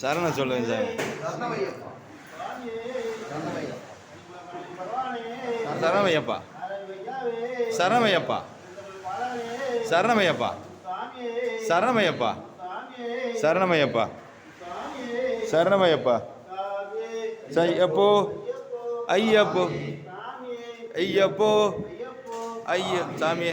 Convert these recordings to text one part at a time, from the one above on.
சரண சொல்லுங்க சார். சரணமையப்பா சரணமையப்பா சரணமையப்பா சரணமையப்பா சரணமையப்பா சரணமையப்பா ஐயப்போ ஐயப்போ. ஐயப்போ. ஐயா சாமியே.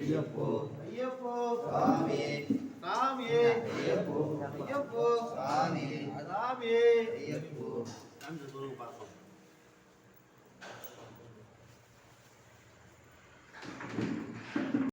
ஐயப்போ ஐயப்போ சாமியே சாமியே. ஐயப்போ ஐயப்போ சாமியே சாமியே ஐயப்போ. நன்றி சொல்லுங்க பார்ப்போம்.